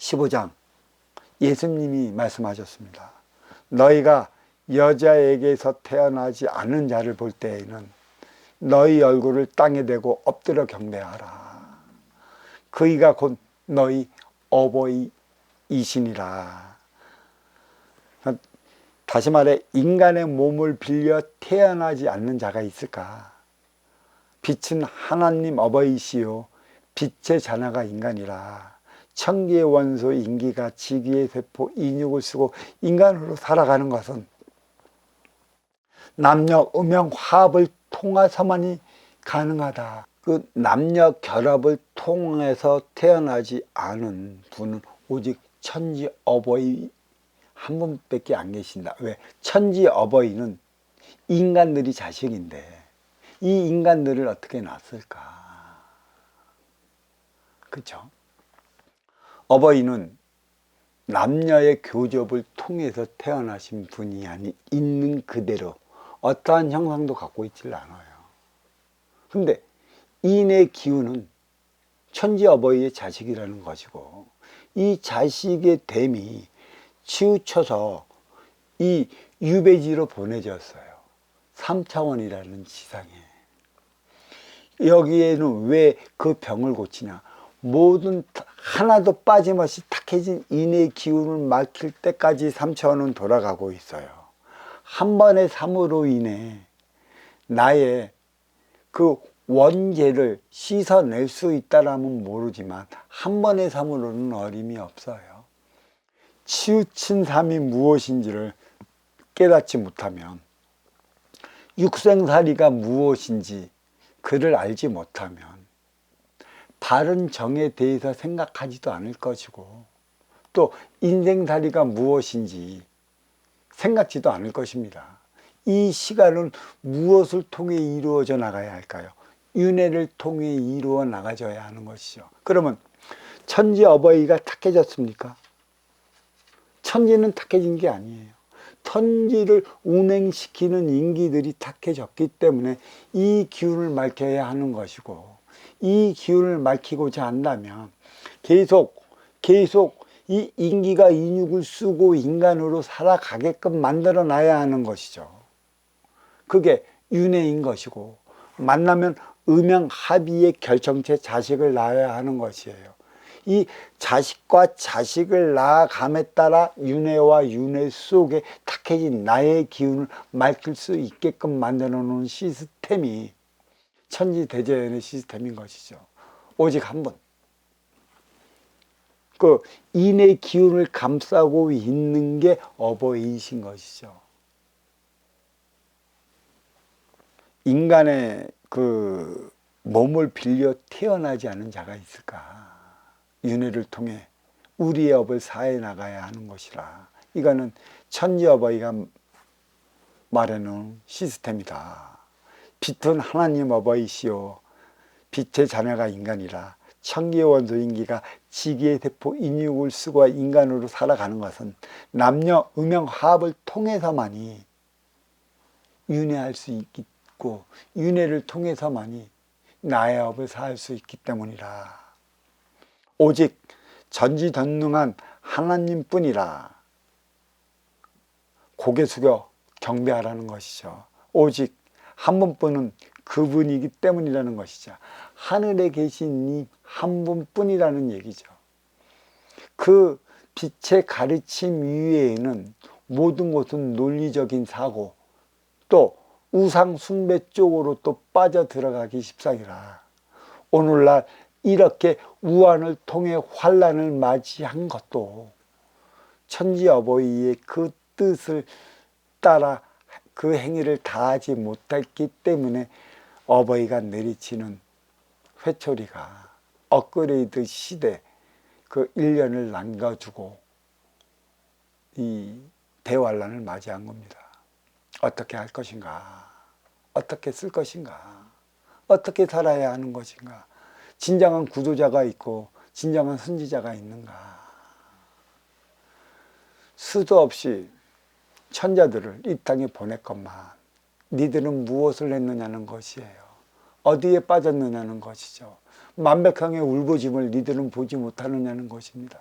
15장 예수님이 말씀하셨습니다. 너희가 여자에게서 태어나지 않은 자를 볼 때에는 너희 얼굴을 땅에 대고 엎드려 경배하라. 그이가 곧 너희 어버이이시니라. 다시 말해 인간의 몸을 빌려 태어나지 않는 자가 있을까? 빛은 하나님 어버이시요 빛의 자나가 인간이라. 천기의 원소 인기가 지기의 세포 인육을 쓰고 인간으로 살아가는 것은 남녀 음영 화합을 통해서만이 가능하다. 그 남녀 결합을 통해서 태어나지 않은 분은 오직 천지 어버이 한 분밖에 안 계신다. 왜? 천지 어버이는 인간들이 자식인데 이 인간들을 어떻게 낳았을까? 그렇죠? 어버이는 남녀의 교접을 통해서 태어나신 분이 아니 있는 그대로 어떠한 형상도 갖고 있질 않아요. 근데 인의 기운은 천지 어버이의 자식이라는 것이고 이 자식의 됨이 치우쳐서 이 유배지로 보내졌어요. 3차원이라는 지상에. 여기에는 왜 그 병을 고치냐? 모든 하나도 빠짐없이 탁해진 인의 기운을 막힐 때까지 3차원은 돌아가고 있어요. 한 번의 삶으로 인해 나의 그 원죄를 씻어낼 수 있다라면 모르지만 한 번의 삶으로는 어림이 없어요. 치우친 삶이 무엇인지를 깨닫지 못하면 육생살이가 무엇인지 그를 알지 못하면 바른 정에 대해서 생각하지도 않을 것이고 또 인생살이가 무엇인지 생각지도 않을 것입니다. 이 시간은 무엇을 통해 이루어져 나가야 할까요? 윤회를 통해 이루어 나가져야 하는 것이죠. 그러면 천지 어버이가 탁해졌습니까? 천지는 탁해진 게 아니에요. 천지를 운행시키는 인기들이 탁해졌기 때문에 이 기운을 밝혀야 하는 것이고 이 기운을 밝히고자 한다면 계속 계속 이 인기가 인육을 쓰고 인간으로 살아가게끔 만들어 놔야 하는 것이죠. 그게 윤회인 것이고 만나면 음양 합의의 결정체 자식을 낳아야 하는 것이에요. 이 자식과 자식을 낳아감에 따라 윤회와 윤회 속에 탁해진 나의 기운을 맑힐 수 있게끔 만들어 놓은 시스템이 천지대제의 시스템인 것이죠. 오직 한 분. 그 인의 기운을 감싸고 있는 게 어버이이신 것이죠. 인간의 그 몸을 빌려 태어나지 않은 자가 있을까? 윤회를 통해 우리의 업을 사해 나가야 하는 것이라. 이거는 천지 어버이가 말해놓은 시스템이다. 빛은 하나님 어버이시오. 빛의 자녀가 인간이라. 천기의 원소 인기가 지기의 대포 인육을 쓰고 인간으로 살아가는 것은 남녀 음영 화합을 통해서만이 윤회할 수 있고 윤회를 통해서만이 나의 업을 살수 있기 때문이라. 오직 전지전능한 하나님뿐이라. 고개 숙여 경배하라는 것이죠. 오직 한 분뿐은 그분이기 때문이라는 것이죠. 하늘에 계신 이 한 분뿐이라는 얘기죠. 그 빛의 가르침 이외에는 모든 것은 논리적인 사고 또 우상 숭배 쪽으로 또 빠져 들어가기 십상이라. 오늘날 이렇게 우한을 통해 환란을 맞이한 것도 천지 어버이의 그 뜻을 따라 그 행위를 다하지 못했기 때문에 어버이가 내리치는 회초리가 업그레이드 시대 그 1년을 남겨주고 이 대환란을 맞이한 겁니다. 어떻게 할 것인가? 어떻게 쓸 것인가? 어떻게 살아야 하는 것인가? 진정한 구조자가 있고 진정한 선지자가 있는가? 수도 없이 천자들을 이 땅에 보냈건만 니들은 무엇을 했느냐는 것이에요. 어디에 빠졌느냐는 것이죠. 만백항의 울부짐을 니들은 보지 못하느냐는 것입니다.